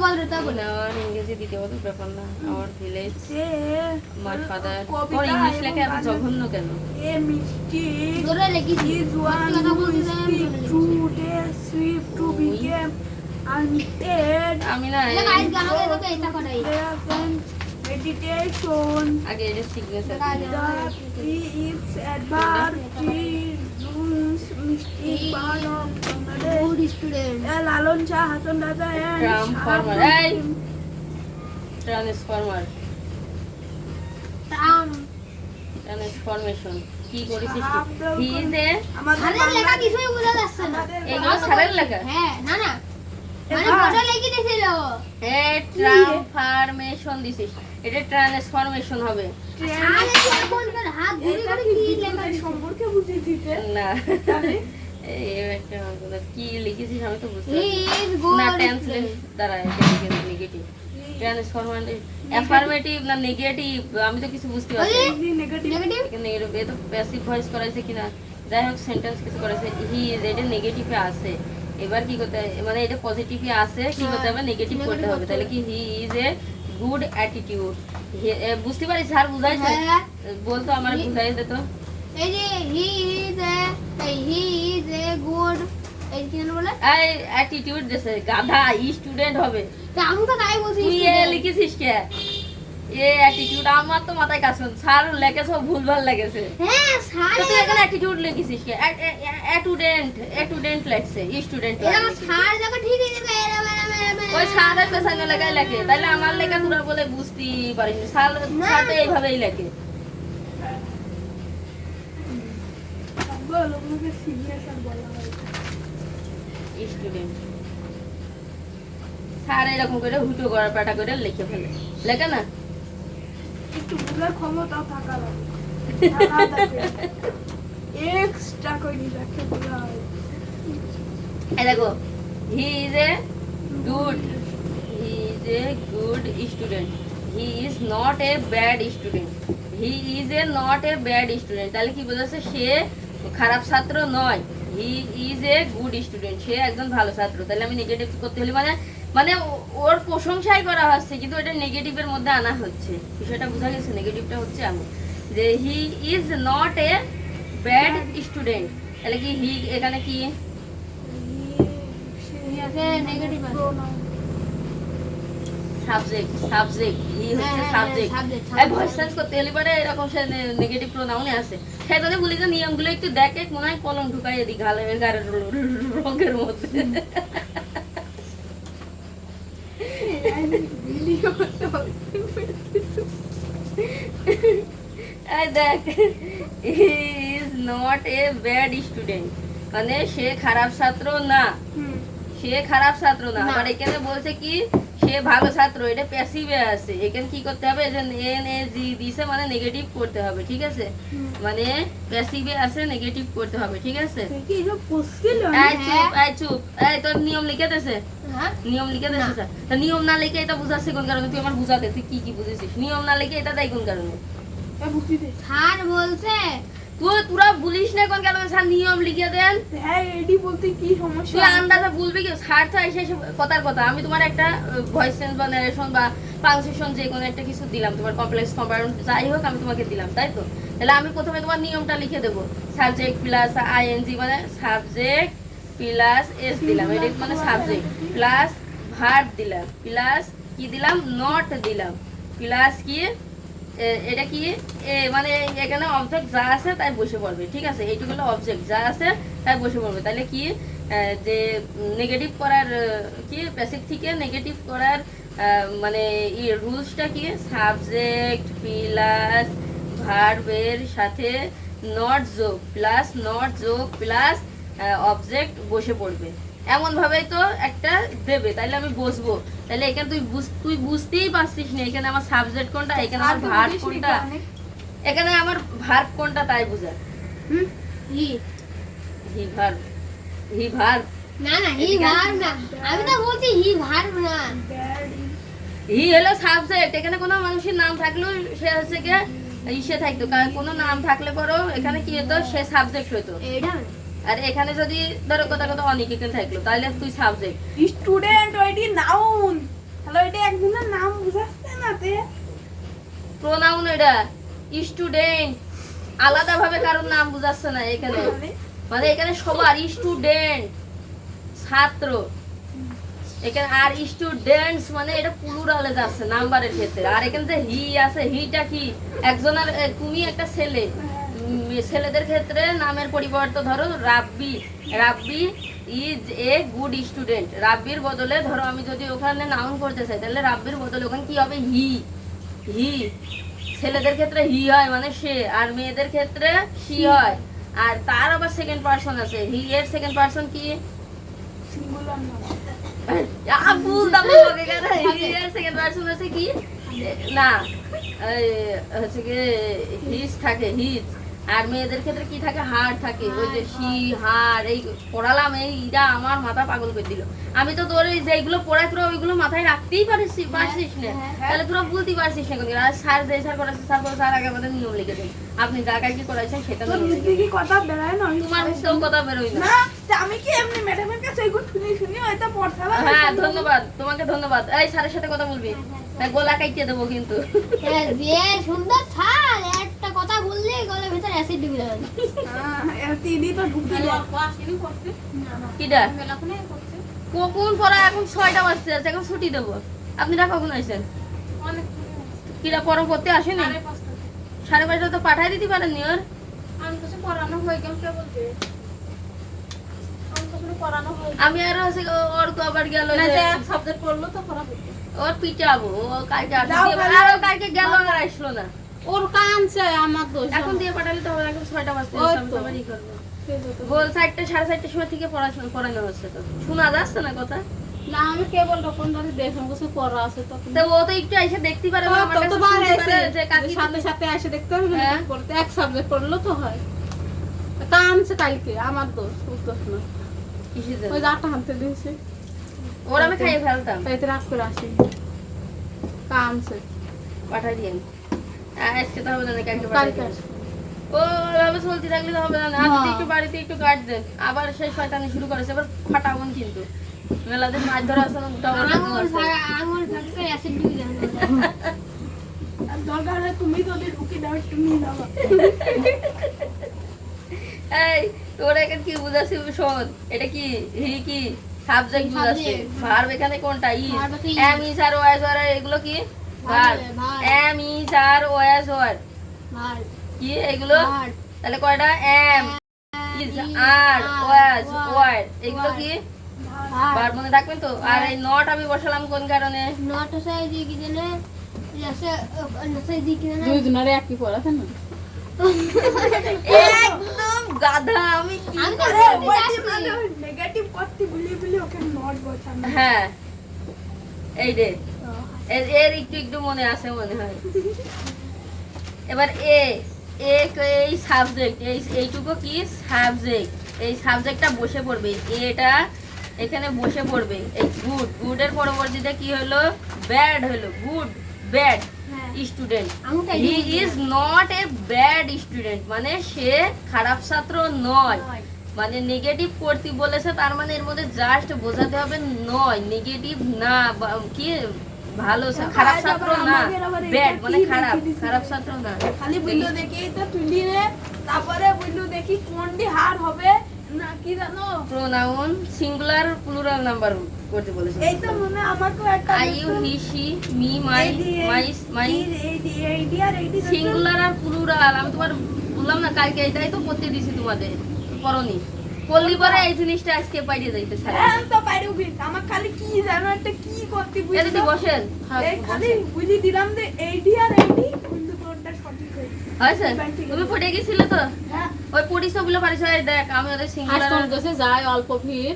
তা বল না, আমার ইংরেজি দিতে হতো ব্যাপার না। আমার ভিলেজ মাই ফাদার তোর ইংলিশ লেখা এত জঘন্য কেন? এ মিষ্টি কথা who বলছিস speak true they sweep to become undead আমি না গাইস গান হবে তোকে এটা করাই। meditation আগে এটা সিগনেচার the tree is এ লালন শাহ হাসান দাদা! ট্রান্সফরমার ট্রান্সফরমেশন কি করেছিস হি ইজ এ আমাদের লেখা কিছুই বোঝা যাচ্ছে না। এইগুলো সারের লেখা? হ্যাঁ না না। মানে ফটো লিখে দিছিল এ ট্রান্সফরমেশন দিছিস। এটা ট্রান্সফরমেশন হবে। কি? সম্পর্কে বুঝিয়ে দিতে না। লিখেছিস আমি তো বুঝতে না ট্রান্সলেট দ্বারা নেগেটিভ ট্রান্সফরমেটিভ অ্যাফার্মেটিভ না নেগেটিভ আমি তো কিছু বুঝতে পারছি নেগেটিভ এ তো প্যাসিভ ভয়েস করাইছে কিনা। যাই হোক সেন্টেন্স কিছু করাইছে। হি ইজ এটা নেগেটিভে আছে। এবার কি করতে হবে মানে এটা পজিটিভে আছে কি করতে হবে? নেগেটিভ করতে হবে। তাহলে কি he is a good attitude বুঝতে পারিস স্যার বুঝাইছে। হ্যাঁ। বলতো আমার বুঝাই দিত এই যে he is a he is a good এই কি বলে? এই অ্যাটিটিউড দেশে গাধা স্টুডেন্ট হবে। তা আমি তো তাই বলছি তুই কে? এ অ্যাটিটিউড আমার তো মাথায় কাজ করছে। স্যার লেখে সব ভুলভাল লেগেছে। হ্যাঁ তো তুই এখানে অ্যাটিটিউড লিখেছিস কে? অ্যাটুডেন্ট অ্যাটুডেন্ট লেখছে স্টুডেন্ট এটা সার দেখো ঠিক আছে মেরা মেরা মেরা ওই স্যারের পেছনে লেখাই লেখে। তাহলে আমার লেখা তোরা বলে বুঝতেই পারিস। স্যার স্যার তো এইভাবেই লেখে। বল ওগুলোকে সিগনেচার বলা হয় স্টুডেন্ট স্যার এরকম করে হুটো করা পাটা করে লিখে ফেলে। লেখে না? একটু ভুলের ক্ষমতা থাকা লাগে। এক্সট্রা করে যাকে বলা হয়। দেখো he is a good he is a good student he is not a bad student he is a not a bad student তাহলে কি বোঝাচ্ছে? সে খারাপ ছাত্র নয়। He is a good student সে একজন ভালো ছাত্র। তাহলে আমি নেগেটিভ করতে হলে মানে মানে ওর প্রশংসাই করা হচ্ছে কিন্তু এটা নেগেটিভের মধ্যে আনা হচ্ছে। বিষয়টা বোঝা গেছে নেগেটিভটা হচ্ছে এমন যে he is not a bad student তাহলে কি হি এখানে কি? সাবজেক্ট সাবজেক্ট হ্যাঁ, হচ্ছে হ্যাঁ, সাবজেক্ট এই ভয়েস চেঞ্জ করতে হলে পরে এরকম সে নেগেটিভ প্রোনাউনে বলি যে নিয়মগুলো একটু দেখে মনে হয় কলম ঢুকাই এদিক গালে গাড়ির রঙের মধ্যে ভিডিও করতে হবে এই দেখ is not a bad student মানে সে খারাপ ছাত্র না। সে খারাপ ছাত্র না। আবার এখানে বলছে কি সে ভালো ছাত্র এটা প্যাসিভে আছে। এখানে কি করতে হবে? যে এন এ জি দিছে মানে নেগেটিভ করতে হবে ঠিক আছে? মানে প্যাসিভে আছে নেগেটিভ করতে হবে ঠিক আছে? এই চুপ এই চুপ। এই তোর নিয়ম লিখে দেছে? হ্যাঁ? নিয়ম লিখে দেছে তা নিয়ম না লিখে এটা বুঝাচ্ছে কোন কারণে? তুই আমার বুঝাতে তুই কি কি বুঝেছিস? নিয়ম না লিখে এটা দেয় কোন কারণে? স্যার বলছে তুই তোরা বলিস না কোন কারণে স্যার নিয়ম লিখে দেন। হ্যাঁ এডি বলতে কি তুই আন্দাজে বলবি কি? স্যার তো এসে কথার কথা। আমি তোমার একটা ভয়েস চেঞ্জ বা নারেশন বা ট্রান্সলেশন যে কোনো একটা কিছু দিলাম তোমার কমপ্লেক্স কম্পাউন্ড যাই হোক আমি তোমাকে দিলাম তাই তো? তাহলে আমি প্রথমে তোমার নিয়মটা লিখে দেবো। সাবজেক্ট প্লাস আইএনজি মানে সাবজেক্ট প্লাস এস দিলাম। এটা মানে সাবজেক্ট প্লাস ভার্ব দিলাম। প্লাস কি দিলাম? নট দিলাম। প্লাস কি? এটা কি? মানে এখানে অবজেক্ট যা আছে তাই বসে পড়বে, ঠিক আছে? এইটুকু হলো অবজেক্ট যা আছে তাই বসে পড়বে। তাহলে কি? যে নেগেটিভ করার কি? প্যাসিভ থেকে নেগেটিভ করার মানে মানে রুলসটা কি? সাবজেক্ট প্লাস ভার্বের সাথে নট যোগ প্লাস নট যোগ প্লাস অবজেক্ট বসে পড়বে। এমন ভাবেই তো একটা দেবে তাইলে আমি বসবো। তাহলে এখানে তুই তুই বুঝতেই পারছিস না এখানে আমার সাবজেক্ট কোনটা এখানে আমার ভার্ব কোনটা। এখানে আমার ভার্ব কোনটা তাই বুঝা। হুম? হি। হি ভার্ব হি ভার্ব না না হি ভার না। আমি তো বলছি হি ভার না। হি হলো সাবজেক্ট এখানে কোনো মানুষের নাম থাকলেও সে হচ্ছে গিয়ে ইসে থাকতো। কারণ কোনো নাম থাকলে পরেও এখানে কি হতো? সে সাবজেক্ট হতো। এটা আর এখানে যদি ধরো কথা কথা অনেকে কিন্তু থাকল তাহলে তুই সাবজেক্ট স্টুডেন্ট ওইটি নাউন তাহলে নাম বুঝাচ্ছে না তে। প্রোনাউন এটা স্টুডেন্ট নাম বুঝাচ্ছে না এখানে। মানে এখানে সবার স্টুডেন্ট ছাত্র। এখানে আর স্টুডেন্টস মানে এটা প্লুরালে যাচ্ছে নাম্বারের ক্ষেত্রে। আর এখানে যে হি আছে হিটা কি? একজনের তুমি একটা ছেলে। ছেলেদের ক্ষেত্রে নামের পরিবর্তে ধরো Rabbi Rabbi is a good student রাব্বির বদলে ধরো আমি যদি ওখানে নাউন করতে চাই তাহলে রাব্বির বদলে ওখানে কি হবে? হি হি ছেলেদের ক্ষেত্রে হি হয় মানে সে আর মেয়েদের ক্ষেত্রে সি হয়। আর তার আবার সেকেন্ড পার্সন আছে। হি এর সেকেন্ড পার্সন কি? ভুল দাম হি এর সেকেন্ড পার্সন আছে কি? না হচ্ছে কি হিজ থাকে হিজ আর মেয়েদের ক্ষেত্রে কি থাকে? হাড় থাকে। ওই যে সি হাড়। এই পড়ালাম এইটা আমার মাথা পাগল করে দিল। আমি তো তোর এই যেগুলো পড়াই তোরা ওইগুলো মাথায় রাখতেই পারিস পারছিস না। তাহলে তোরা বলতে পারছিস না কোনো আর স্যার যে স্যার করাচ্ছে স্যার বলে স্যার আগে আমাদের নিয়ম লিখে দেন। আপনি যা কাজ কি করাইছেন সেটা দিয়ে দেন। কি কথা বেড়ায় না? আমি তোমার মুখেও কথা বেরোয় না। না তা আমি কি এমনি ম্যাডামের কাছে এগুলো শুনি শুনি হয়তো পড়তে হবে হ্যাঁ ধন্যবাদ। তোমাকে ধন্যবাদ। এই স্যারের সাথে কথা বলবি। হ্যাঁ, গলা কাইটে দেবো কিন্তু। হ্যাঁ, যে সুন্দর ছাড় কথা বললে গলের ভেতর অ্যাসিড ঢুকে যাবে। হ্যাঁ তিনি তো ঢুকে কিডা? কখন পড়া? এখন ছয়টা বাজতে আছে এখন ছুটি দেবো। আপনারা কখন আসেন কিরা পরম করতে আসেনি? সাড়ে পাঁচটা তো পাঠাই দিতে পারেন ওর? আমি কাছে পড়ানো হয়ে গেল কে বলতে আমি পড়ানো হয়ে আমি আর হচ্ছে ওর কবার গেল সাবজেক্ট পড়ল তো পড়া ওর পিটাবো ও কালকে ও কালকে গেল আর আসলো না। ওর কানছে আমার দোষ এখন দিয়ে পাঠালে তো এখন ছয়টা বাজতে আমি করব। বল চারটে সাড়ে চারটের সময় থেকে পড়াশোনা পড়ানো হচ্ছে তো। শোনা যাচ্ছে না কথা? না আমি কেবল তখন দেখলাম কিছু পড়া আছে তখন তো ও তো একটু এসে দেখতে পারে আমার তো বার এসে, যে কাকি সাথে সাথে এসে দেখতে হবে না হ্যাঁ। কি করতে এক সাবজেক্ট পড়ল তো হয়। কানছে কালকে আমার দোষ ওর দোষ না। ওই গাটা হানতে দিয়েছে। ওর আমি খাইয়ে ফেলতাম। তাইতে রাগ করে আসি। কানছে পাঠাই দিয়ে আজকে তো হবে না কালকে কালকে ও চলতে থাকলে তো হবে না আপনি হ্যাঁ। একটু বাড়িতে একটু গার্ড দেন। আবার সেই শয়তানি শুরু করেছে এবার ফাটাবন কিন্তু। মেলাদের মাছ ধরা আছে আঙুল আঙুল অ্যাসিড দরকার হয় তুমি যদি ঢুকে দাও তুমি যাবা এই তোর এখানে কি বুঝাচ্ছি শোন এটা কি হি কি সাবজেক্ট বুঝাচ্ছে. ভার্ব এখানে কোনটা? ই। Am is are was were এগুলো কি? ভালো এম ইস আর ও এস এগুলো? তাহলে কয়টা? এম ইস আর ও এস ওয়ার্ড এগুলো কি? বার মনে রাখবেন তো? আর এই নট আমি বসালাম কোন কারণে? নট হচ্ছে এই কি জানে? একদম গাধা আমি নেগেটিভ করতে ভুলে ভুলে ওকে নট বসালাম হ্যাঁ এই রে এর একটু একটু মনে আছে মনে হয়। এবার এ এই সাবজেক্ট এই এইটুকু কি সাবজেক্ট এই সাবজেক্টটা বসে পড়বে। এটা এখানে বসে পড়বে। এই গুড গুডের পরবর্তীতে কি হলো? ব্যাড হলো। Good bad student he is not a bad student মানে সে খারাপ ছাত্র নয়। নয়। মানে নেগেটিভ করতে বলেছে তার মানে এর মধ্যে জাস্ট বোঝাতে হবে নয়। নেগেটিভ না বা- কি? ভালো খারাপ ছাত্র না। ব্যাড মানে খারাপ খারাপ ছাত্র না। খালি বুঝলো দেখি তো তুলি রে। তারপরে বুঝলো দেখি কোনটি হার হবে না কি জানো? প্রোনাউন সিঙ্গুলার প্লুরাল নাম্বার করতে বলেছে। এই তো মনে আমাকেও একটা I you he she me my my singular R plural আমি তোমার বললাম না কালকে এটাই তো করতে দিছি তোমাদের করনি। করলি পরে এই জিনিসটা আজকে পাইয়ে যাইতে স্যার হ্যাঁ তো আমার খালি কি জানো একটা কি করতে এটা বসেন। এই খালি বুঝি দিলাম যে এইটি আর এইটি কিন্তু কোনটা সঠিক হয়েছে? হয়েছে? তুমি পড়ে গেছিলে তো? হ্যাঁ। ওই দেখ আমি ওদের সিঙ্গুলার যায় অল্প ভিড়।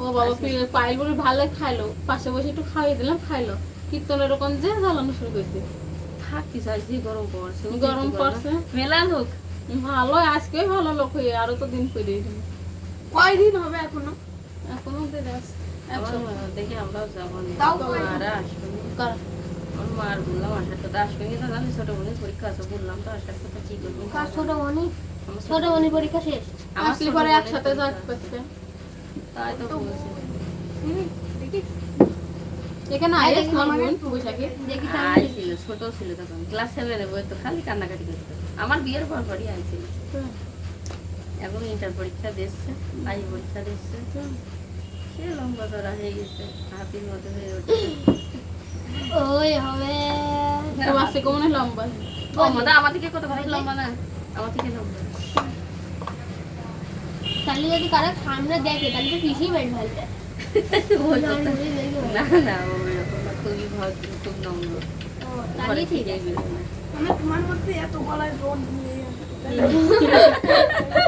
ও বাবা ফির পাইল বলে ভালো খাইলো। পাশে বসে একটু খাইয়ে দিলাম খাইলো। কীর্তনের ওরকম যে জ্বালানো শুরু করছে। থাকতে চাইছি গরম পড়ছে গরম পড়ছে। মেলা লোক। ভালো আজকে ভালো লোক হয়ে আরও তো দিন করে কয়দিন হবে এখনও? এখনও দেখি আমরাও যাব মারা বললাম আসার কথা আসবে জানি ছোট বোনের পরীক্ষা আছে। বললাম তো আসার কথা কি করব? ছোট ছোট পরীক্ষা। শেষ? আসলে পরে একসাথে পরীক্ষা। যাক তাই তো বলছি। দেখি। এখানে দেখি ছোট ছিল তখন। ক্লাস সেভেনে বই তো খালি কান্নাকাটি করতো। আমার বিয়ের পর পরই আইছিল এখন ইন্টার পরীক্ষা দিচ্ছে আই পরীক্ষা দিচ্ছে তো সে লম্বা ধরা হয়ে গেছে হাতির মতো হয়ে উঠেছে। ওই হবে। তোমার সে কেমন লম্বা। আমার থেকে কত ভাই লম্বা না? আমার থেকে লম্বা তাহলে যদি কারও সামনে দেখে তাহলে তো পিছিয়ে বেড়ে ফেলবে না না খুবই ভদ্র খুব নম্র। তাহলে ঠিক আছে। মানে তোমার মধ্যে এত গলায় রোদ নিয়ে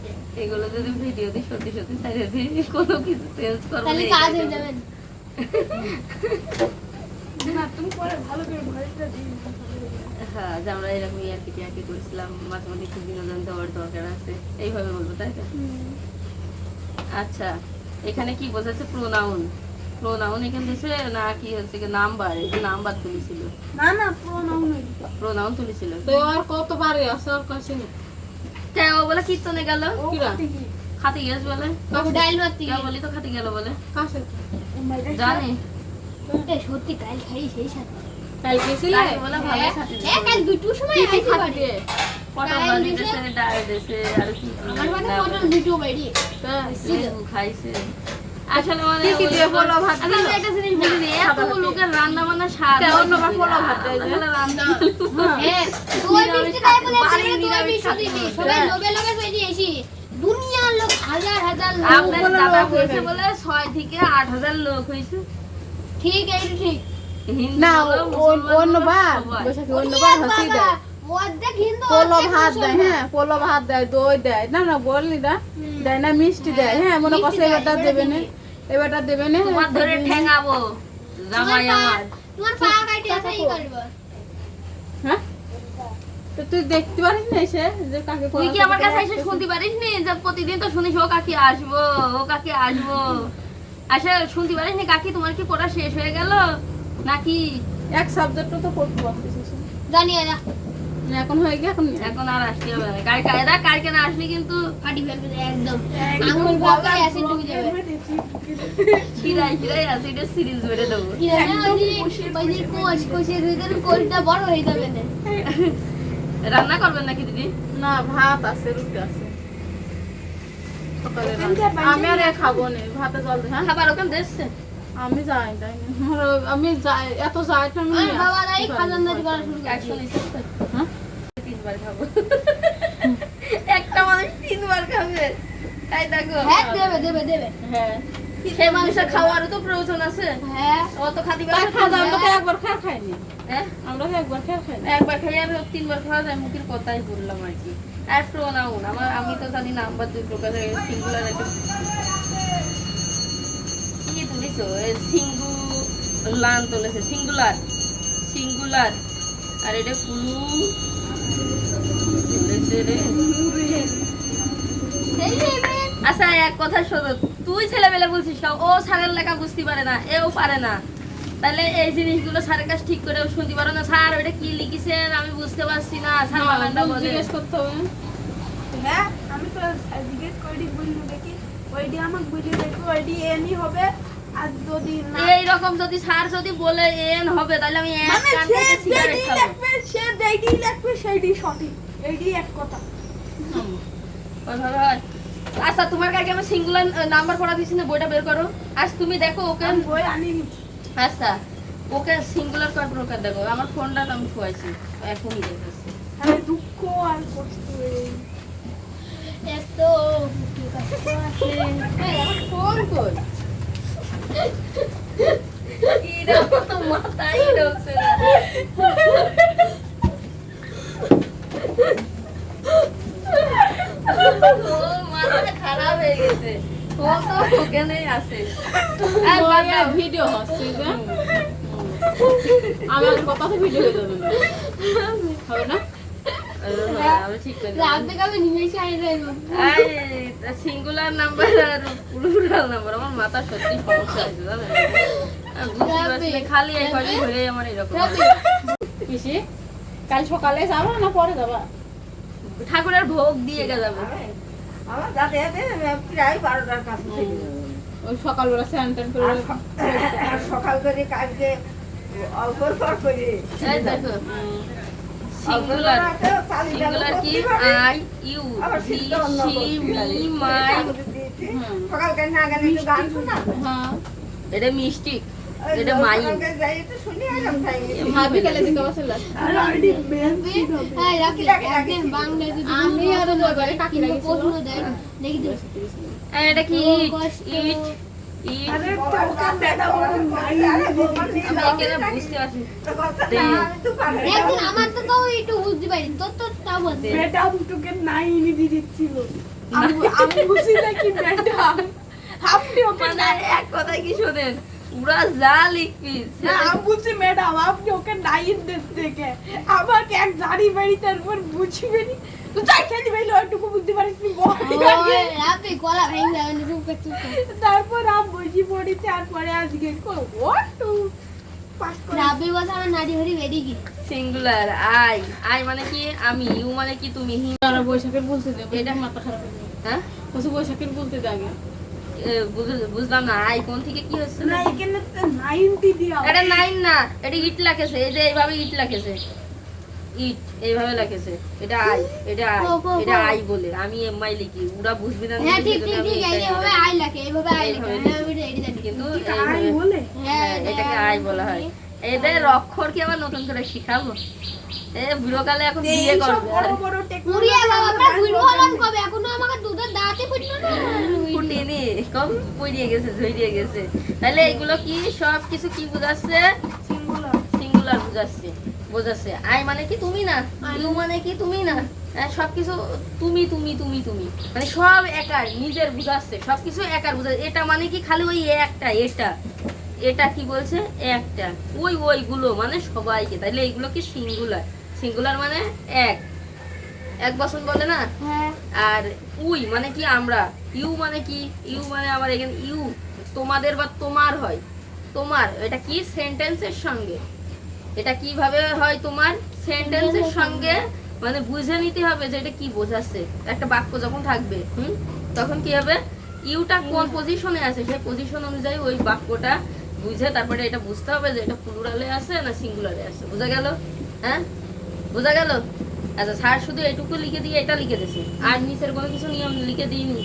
এগুলো যদি ভিডিও দিই সত্যি সত্যি ছাড়িয়ে দিই কোনো কিছু চেঞ্জ করব তাহলে কাজ হয়ে যাবে। না তুমি পরে ভালো করে ভয়েসটা দিই হ্যাঁ যে আমরা এরকম ইয়ার্কি টিয়ার্কি করেছিলাম মাঝে মাঝে একটু বিনোদন দেওয়ার দরকার আছে এইভাবে বলব তাই তো? আচ্ছা এখানে কি বোঝাচ্ছে? প্রোনাউন প্রোনাউন এখানে দিছে না কি হচ্ছে কি? নাম্বার এই যে নাম্বার তুলেছিল। না না প্রোনাউন তুলেছিল। তো আর কতবারে আছে? আর কাছে নি কে ও বলে? কীর্তনে গেল খাতে গেছ বলে? ডাইল মারতে কে বলি তো খাতে গেল বলে। মেয়েটা সত্যি? কাল খাই সেই সাথে। কাল গেছিলে? বলে ভালো খাতে এ কাল দুটোর সময় আইছি বাড়ি পটল কাল দেশে ডাল দেশে আর কি কি আমার মানে পটল দুটো বাড়ি খাইছে। আসলে মানে কি দিয়ে ভাত একটা জিনিস লোকের রান্না বান্না স্বাদ তা অন্যবার পোলাও ভাত দেয় রান্না হ্যাঁ। বলে দিবি সবাই হ্যাঁ। লোভে লোভে বেরিয়েছি দুনিয়ার লোক হাজার হাজার লোক। আপনার দাদা হয়েছে বলে ছয় থেকে আট হাজার লোক হয়েছে। ঠিক এই ঠিক। না বলো, ও- মুসলমান অন্য বলো, বার সবাই। বৈশাখী অন্য ওরে বার হাসি দেয়? পোলো ভাত দেয় হ্যাঁ পোলো ভাত দেয় দই দেয়। না না বললি না। দেয় না মিষ্টি দেয়। হ্যাঁ মনে করছে এবারটা দেবে না। এবারটা দেবে না ধরে ঠেঙাবো। জামাই আমার। তোমার পা কাটে আছে এই করব। হ্যাঁ? তো তুই দেখতে পারিস না এসে যে কাকে তুই কি আমার কাছে এসে শুনতে পারিস? নি যে প্রতিদিন তো শুনিস ও কাকি আসব ও কাকি আসব। আচ্ছা শুনতে পারিস নি কাকি তোমার কি পড়া শেষ হয়ে গেল? নাকি এক তো পড়তে পারছিস জানি এরা এখন হয়ে গিয়ে এখন এখন আর আসতে হবে না। কালকে না আসলে কিন্তু ফাটি ফেলবে একদম। আঙুল অ্যাসিড ঢুকে যাবে। অ্যাসিডের সিরিজ বেড়ে দেবো। কোষ কোষটা বড় হয়ে যাবে না। রান্না করবেন নাকি দিদি? না ভাত আছে রুটি আছে। আমি আর খাব না ভাতে জল হ্যাঁ? খাবার ওখানে দেখছে আমি যাই ওই- আমি যাই এত যাই তো আমি বাবা খাজানদারি করা শুরু করছে? তিনবার খাব। একটা মানুষ তিনবার খাবে। তাই দেখো। হ্যাঁ দেবে দেবে দেবে। হ্যাঁ। সেই মানুষের খাওয়ারও তো প্রয়োজন আছে। হ্যাঁ। অত খাতি তা আমরা তো একবার খেয়ে খাইনি। হ্যাঁ? আমরা তো একবার খেয়ে খাইনি। একবার খাই আর তিনবার খাওয়া যায় মুখের কথাই বললাম আর কি। আর প্রোনাউন আমার আমি তো জানি নাম্বার দুই প্রকারের সিঙ্গুলার একটা কি তুলিছো? সিঙ্গু লান তুলেছে সিঙ্গুলার সিঙ্গুলার আর এটা ফুলু আচ্ছা এক কথা শোনো তুই ছেলেবেলে বলছিস না ও স্যারের লেখা বুঝতে পারে না এও পারে না। তাহলে এই জিনিসগুলো স্যারের কাছে ঠিক করে শুনতে পারো না। স্যার ওটা কি লিখেছেন? আমি বুঝতে পারছি না স্যার বাগানটা বলে। জিজ্ঞেস করতে হবে। হ্যাঁ আমি তো জিজ্ঞেস করি বললু দেখি ওইডি আমাকে বুঝে দেখো ওইডি এনই হবে। এই রকম যদি স্যার যদি বলে এন হবে তাহলে আমি এক মানে কান থেকে সিগারেট খাব। সে যেটি লাগবে সেইটি সঠিক। এইটি এক কথা। আচ্ছা তোমার কাছে আমি সিঙ্গুলার নাম্বার পড়া দিচ্ছি না বইটা বের করো। আজ তুমি দেখো ওকে বই আনিনি। আচ্ছা ওকে সিঙ্গুলার কয় প্রকার দেখো। আমার ফোনটা আমি খুয়াইছি এখনই দেখেছি আরে দুঃখ আর কষ্ট। এত কি কষ্ট আছে ফোন কর ভিডিও হচ্ছে আমার কথা ভিডিও হয়ে যাবে। হবে না? সিঙ্গুলার নাম্বার আর প্লুরাল নাম্বার আমার মাথা সত্যি সমস্যা আছে জানো আমি বুঝতে পারছি না, খালি এই কয়দিন আমার এরকম পিসি কাল সকালে যাব না পরে যাবা ঠাকুরের ভোগ দিয়ে গে যাব আমার এতে প্রায় বারোটার কাছে। ওই সকালবেলা স্নান টান করে সকাল করে কালকে অল্প করে। দেখো। অল্প সিঙ্গুলার সিঙ্গুলার কি? I you we she me my. সকালকার না গেলে একটু গান শোনা হ্যাঁ এটা মিষ্টি। এটা মাই। খাই হ্যাঁ দিকে বসে আর অলরেডি মেন হ্যাঁ রাখি রাখি, রাখি। বাংলা যদি আমি আর ঘরে কাকিরা কোনো প্রশ্ন দেয় দেখি এটা কি? ইট ম্যাডাম নাই আমি এখানে বুঝতে পারছি তো কথা না, আমি তো পারি না। একদিন আমার তো তাও একটু বুঝতে পারি তোর তো তাও বলতে ম্যাডাম তোকে নাই এনে দিয়ে দিচ্ছিল আমি আমি বুঝি নাকি ম্যাডাম। আপনি ওকে মানে এক কি শোনেন? পুরা যা লিখবিস আমি বুঝছি ম্যাডাম আপনি ওকে নাইন দেশ থেকে আমাকে এক জারি বাড়ি তারপর বুঝবেনি তো যাই বুঝতে পারিস নি বল। রাতে কলা ভেঙে যাবে না চুপ করে চুপ করে তারপর আম বসি পড়ি তারপরে আজকে রাবি বসে আমার নারী হরি বেরিয়ে গিয়ে। সিঙ্গুলার আই আই মানে কি? আমি ইউ মানে কি তুমি? হি তারা বৈশাখের বলতে দে এটা মাথা খারাপ হয়ে হ্যাঁ? বলছে বৈশাখের বলতে দে আগে। এ, বুঝ- বুঝলাম না আই কোন থেকে কি হচ্ছে? না এখানে তো নাইনটি দিয়া এটা নাইন না এটা ইট লাখেছে এই যে এইভাবে ইট লাখেছে ইট এইভাবে লাখেছে। এটা আই এটা আই এটা আই বলে। আমি এমআই লিখি ওরা বুঝবি না হ্যাঁ ঠিক ঠিক ঠিক এইভাবে আই লাগে এইভাবে আই এইভাবে হ্যাঁ কিন্তু আই বলে? হ্যাঁ এটাকে আই বলা হয়। এদের অক্ষর কি আবার নতুন করে শিখাবো। এ বুড়োকালে এখন বিয়ে করবে। মুড়িয়ে বাবা আমরা বুড়ো হলাম কবে? এখনও আমাকে দুধের দাঁতই ফুটলো না? ফুটিনি কম পড়িয়ে গেছে ঝরিয়ে গেছে। তাহলে এগুলো কি সব কিছু কি বুঝাচ্ছে? সিঙ্গুলার সিঙ্গুলার বোঝাচ্ছে। বোঝাচ্ছে। আই মানে কি তুমি না? ইউ মানে কি তুমি না? হ্যাঁ, সবকিছু তুমি তুমি তুমি তুমি। মানে সব একার নিজের বুঝাচ্ছে। সবকিছু একার বুঝাচ্ছে। এটা মানে কি খালি ওই একটা এটা? এটা কি বলছে? একটা। ওই ওইগুলো মানে সবাইকে। তাইলে এইগুলো কি সিঙ্গুলার সিঙ্গুলার মানে এক। এক বছর বলে না? হ্যাঁ। আর উই মানে কি আমরা? ইউ মানে কি? ইউ মানে আবার এখানে ইউ। তোমাদের বা তোমার হয়। তোমার এটা কি? সেন্টেন্সের সঙ্গে। এটা কীভাবে হয় তোমার সেন্টেন্সের সঙ্গে? মানে বুঝে নিতে হবে যে এটা কি বোঝাচ্ছে। একটা বাক্য যখন থাকবে হুম? তখন কি হবে? ইউটা কোন পজিশনে আছে? সেই পজিশন অনুযায়ী ওই বাক্যটা বুঝে তারপরে এটা বুঝতে হবে যে এটা প্লুরালে আছে না সিঙ্গুলারে আছে। বোঝা গেল? হ্যাঁ? বোঝা গেল? আচ্ছা স্যার শুধু এটুকু লিখে দিয়ে এটা লিখে দিয়েছে। আর নিচের কোনো কিছু নিয়ম লিখে দিইনি।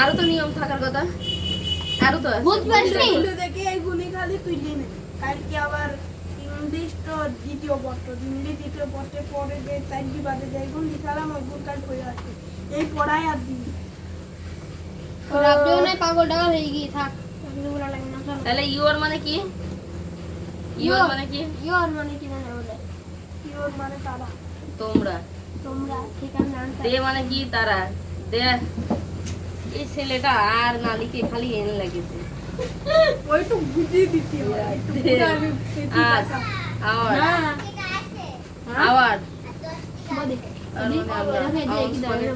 আরও তো নিয়ম থাকার কথা। আরও তো পারছি। এগুলো দেখে এইগুলি খালি তুই নে? কালকে আবার ইংলিশ তো দ্বিতীয় পত্র ইংলিশ দ্বিতীয় পত্রে পরে যে চারটি বাদে যে কাল হয়ে আছে এই পড়াই আর রাবড়িও নাই পাগল হয়ে গিয়ে থাক। না তাহলে ইউর মানে কি? মানে কি? মানে কি জানে বলে? পিওর মানে তারা। তোমরা। তোমরা ঠিক আছে জানতে দে মানে কি তারা? দে। এই ছেলেটা আর না লিখে খালি এন লাগেছে ওইটু বুঝিয়ে দিতে হবে একটু। পুরো আমি হ্যাঁ। মানে আমরা আওয়াজ মানে আমাদের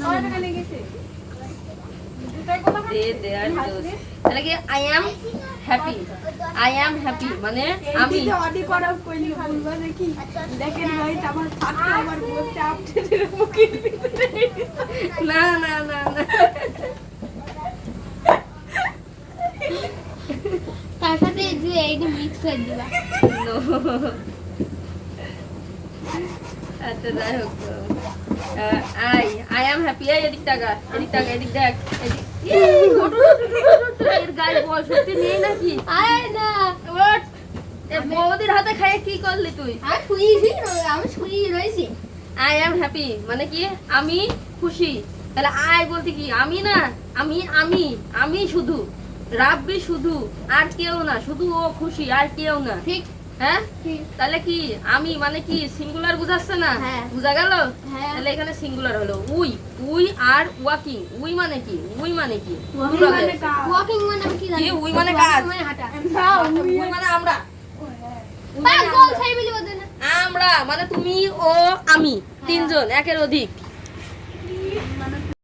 আমার টাকা লেগেছে দুটাই কথা দে দে আর দোষ তাহলে কি I am happy I am happy মানে আমি এইদিকে অডি করা কইলি বলবা দেখি দেখেন ভাই আমার ছাত্র আমার বলতে আপনাদের মুখের ভিতরে না না না না তার সাথে এই যে বৌদির হাতে খাইয়ে কি করলি তুই আমি আই হ্যাপি মানে কি আমি খুশি তাহলে আই বলতে কি আমি না আমি আমি আমি শুধু রাব্বি শুধু আর কেউ না শুধু ও খুশি আর কেউ না। ঠিক। হ্যাঁ? তাহলে কি আমি মানে কি সিঙ্গুলার বুঝাচ্ছে না? বুঝা গেল? তাহলে এখানে সিঙ্গুলার হলো। We we are walking we মানে কি? উই মানে কি? ওয়াকিং মানে কি জানি? উই মানে কাজ। মানে হাঁটা। মানে উই মানে আমরা। আমরা। মানে তুমি ও আমি তিনজন একের অধিক।